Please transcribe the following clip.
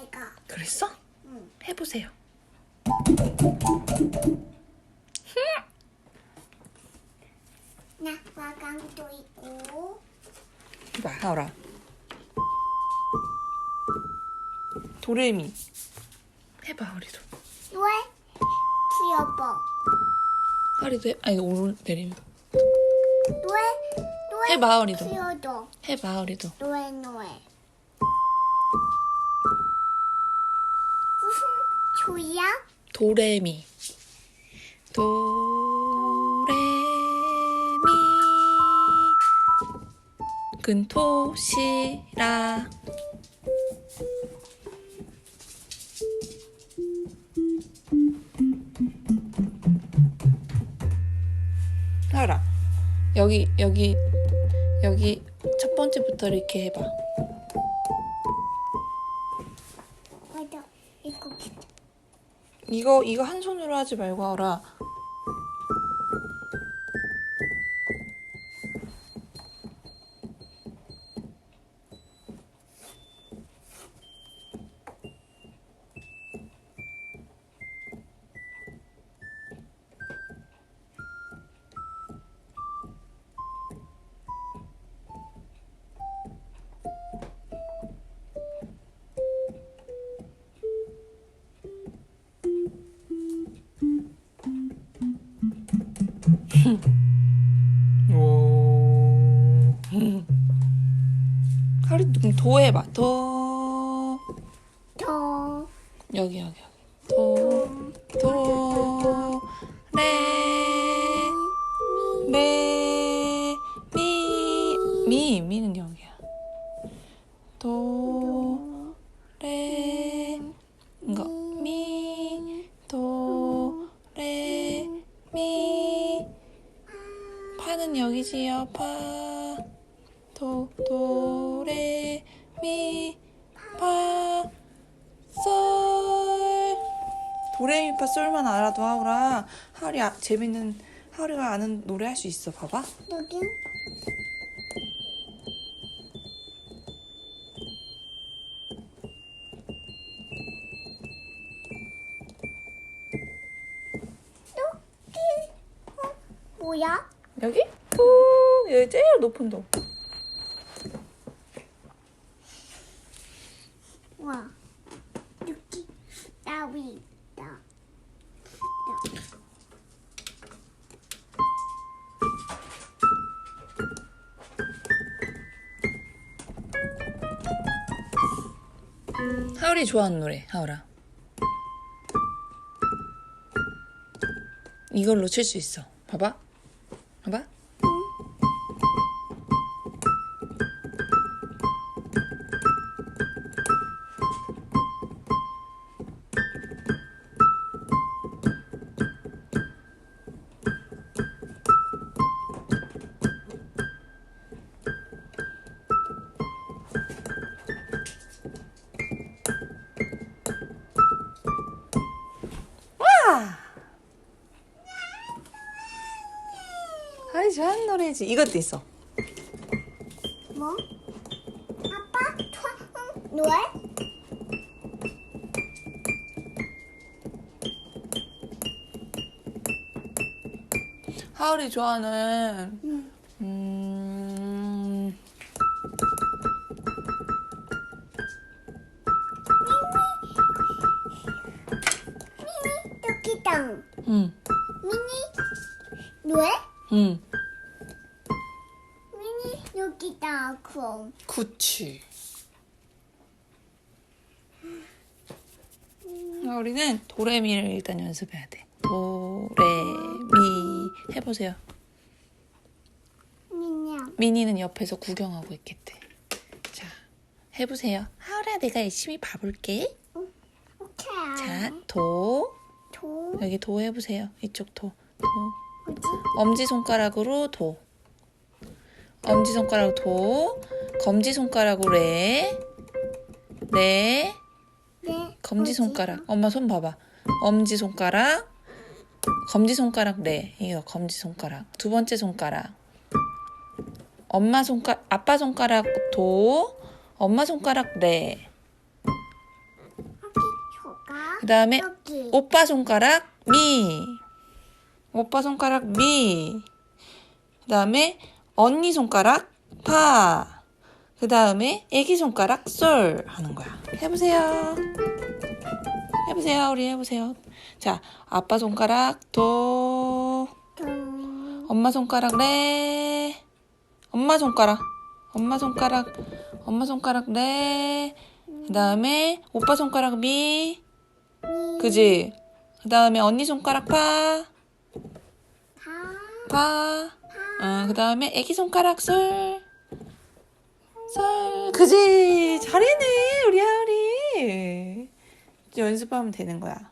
내가. 그랬어? 응. 해보세요. 나 화강도 있고. 봐, 하라. 도레미. 해봐, 우리도. 왜? 귀여워. 하리도 해. 아니, 오른 내리면. 왜? 해봐, 우리도. 귀여워. 해봐, 우리도. 왜, 왜? 소리야? 도레미. 도레미. 근토시라. 하라. 여기 여기 여기 첫 번째부터 이렇게 해봐. 맞아 이거 진짜 이거 이거 한 손으로 하지 말고 하라. 오. 하루 좀도 해봐. 도 더. 여기 여기 여기. 도, 도, 레, 레, 미, 미, 미는 여기야. 도, 레, 이거 미, 는 여기지요. 파, 도, 도, 레, 미, 파. 썰 도레미 파 솔만 알아도 하우라 하울이 아, 재밌는 하울이가 아는 노래 할 수 있어 봐봐 여기 어 뭐야? 여기? 후 여기 제일 높은 도 와. 여기 나위 있다. 하울이 좋아하는 노래 하울아. 이걸로 칠 수 있어. 봐봐 봐 노래지 이것도 있어 뭐? 아빠 ထွ 응, 노래? 하울이 좋아하는 응. 음... 미니 여기 땅. 응, 미니 노래? 응, 미니 여기 땅 그럼. 그치. 우리는 도레미를 일단 연습해야 돼. 도레미 해보세요. 미니야. 미니는 옆에서 구경하고 있겠대. 자, 해보세요. 하울아, 내가 열심히 봐볼게. 오케이. 자, 도 도 여기 도 해보세요. 이쪽 도. 도. 뭐지? 엄지 손가락으로 도. 엄지 손가락 도. 검지 손가락으로 레. 레. 네. 검지 뭐지? 손가락. 엄마 손 봐봐. 엄지 손가락. 검지 손가락 레. 이거 검지 손가락. 두 번째 손가락. 엄마 손가락, 아빠 손가락 도. 엄마 손가락 레. 그 다음에. 오빠 손가락 미. 오빠 손가락 미. 그 다음에 언니 손가락 파. 그 다음에 애기 손가락 솔 하는 거야. 해보세요. 해보세요. 우리 해보세요. 자, 아빠 손가락 도. 동. 엄마 손가락 레. 엄마 손가락. 엄마 손가락. 엄마 손가락 레. 그 다음에 오빠 손가락 미. 미. 그지? 그 다음에 언니 손가락 파. 파. 파. 어, 그 다음에 애기 손가락 솔. 솔. 그지? 잘했네, 우리. 이제 연습하면 되는 거야.